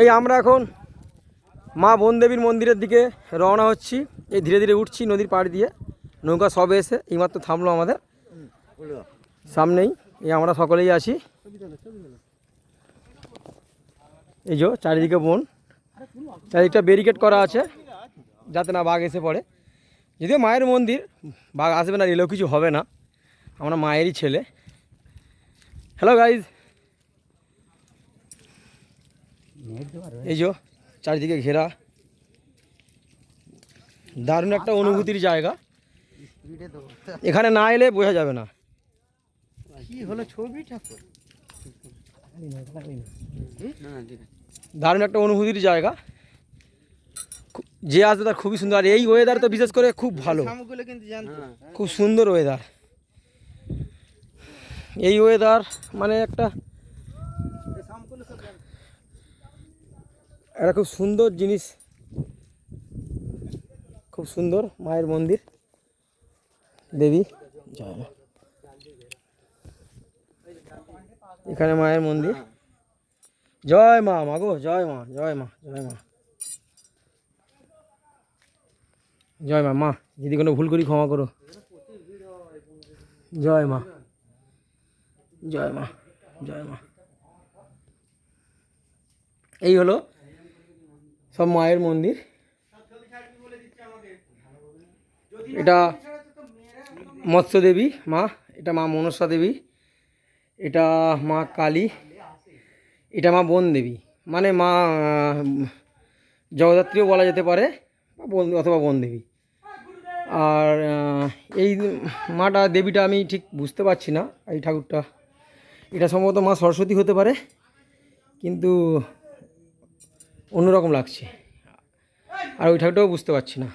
এই আমরা এখন মা বনদেবীর মন্দিরের দিকে রওনা হচ্ছি। এই ধীরে ধীরে উঠছি নদীর পাড় দিয়ে। নৌকা সবে এসে এইমাত্র থামলো আমাদের। সামনেই এই আমরা সকলেই আছি। এই যে চারিদিকে বন। চারিদিকটা ব্যারিকেড করা আছে, যাতে না বাঘ এসে পড়ে। যদিও মায়ের মন্দির, বাঘ আসবে না, এলেও কিছু হবে না। আমরা মায়েরই ছেলে। হ্যালো গাইজ এই যে চারিদিকে ঘেরা। দারুণ একটা অনুভূতির জায়গা। এখানে না এলে বোঝা যাবে না। কি হলো ছবি ঠাকুর? দারুণ একটা অনুভূতির জায়গা। যে আসবে তার খুবই সুন্দর। আর এই ওয়েদার তো বিশেষ করে খুব ভালো। কিন্তু খুব সুন্দর ওয়েদার এই ওয়েদার মানে একটা এই শামুকগুলো সব জানতো একটা খুব সুন্দর জিনিস। খুব সুন্দর মায়ের মন্দির। দেবী। এখানে মায়ের মন্দির। জয় মা, মাগো, জয় মা জয় মা জয় মা। জয় মা মা, যদি কোনো ভুল করি ক্ষমা করো। জয় মা। জয় মা জয় মা। এই হলো সব মায়ের মন্দির। এটা মৎস্য দেবী মা, এটা মা মনসা দেবী, এটা মা কালী, এটা মা বন দেবী। মানে মা জগদ্ধাত্রীও বলা যেতে পারে অথবা বন দেবী। আর এই মাটা, দেবীটা আমি ঠিক বুঝতে পারছি না, এই ঠাকুরটা। এটা সম্ভবত মা সরস্বতী হতে পারে, কিন্তু অন্যরকম লাগছে। আর ওই ঠাকুরটাও বুঝতে পারছি না।